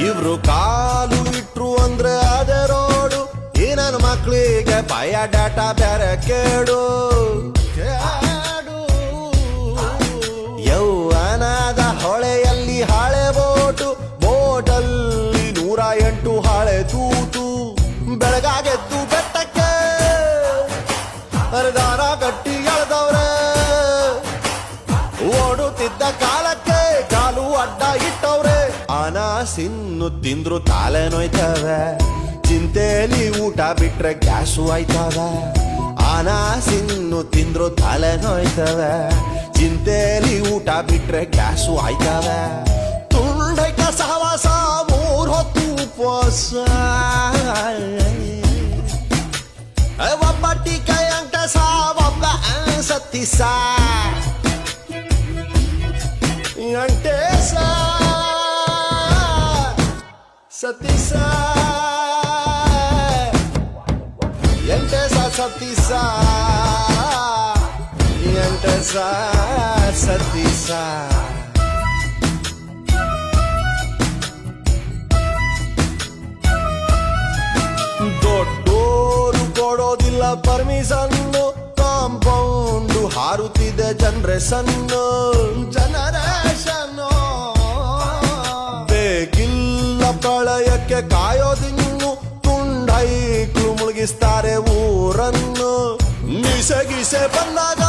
ಇವ್ರು ಕಾಲು ಇಟ್ರು ಅಂದ್ರೆ ಅದೇ ರೋಡು. ಈ ಮಕ್ಳಿಗೆ ಭಯ ಡಾಟಾ ಬೇರೆ ಕೇಡು. ಯೌವನದ ಹೊಳೆಯಲ್ಲಿ ಹಳೆ ಬೋಟು. ಬೋಟಲ್ಲಿ ನೂರ ಎಂಟು ಹಳೆ ತೂತು. ಬೆಳಗಾಗೆದ್ದು ಬೆಟ್ಟಕ್ಕೆ. ಅರದಾರ ಕಟ್ಟಿ ಎಳೆದವ್ರೆ. ಓಡುತ್ತಿದ್ದ ಕಾಲಕ್ಕೆ ಕಾಲು ಅಡ್ಡ ಆನ ಸಿನ್ನು ತಿಂದ್ರು ತಾಲೆ ನೋಯ್ತವೆ ಚಿಂತೆಲಿ ಊಟ ಬಿಟ್ರೆ ಗ್ಯಾಸು ಆಯ್ತವೆ ಆನ ಸಿನ್ನು ತಿಂದ್ರು ತಲೆ ನೋಯ್ತವೆ ಚಿಂತೆಲಿ ಊಟ ಬಿಟ್ರೆ ಗ್ಯಾಸು ಆಯ್ತವೆ ತುಂಡೈಕ ಸಹವಾಸ ಮೂರ್ ಹೊತ್ತು ಉಪವಾಸ ಒಬ್ಬಟ್ಟಿ ಕೈ ಅಂಟ ಸಾ ಒಬ್ಬ ಸತ್ತಿ ಸಾ ಅಂಟೇಸ ಸತೀಸ ಎಂಟೇಸ ಸತೀಸ ಎಂಟೇಸ ಸತೀಸ ದೊಡ್ಡೋರು ಕೊಡೋದಿಲ್ಲ ಪರ್ಮಿಷನ್ನು ಕಾಂಪೌಂಡು ಹಾರುತ್ತಿದೆ ಜನರೇಷನ್ನು ಜನರೇಷನ್ನು ಪ್ರಳಯಕ್ಕೆ ಕಾಯೋದಿನ್ನು ತುಂಡೈಕ್ಳು ಮುಳುಗಿಸ್ತಾರೆ ಊರನ್ನು ನಿಸಗಿಸೆ ಬಂದಾಗ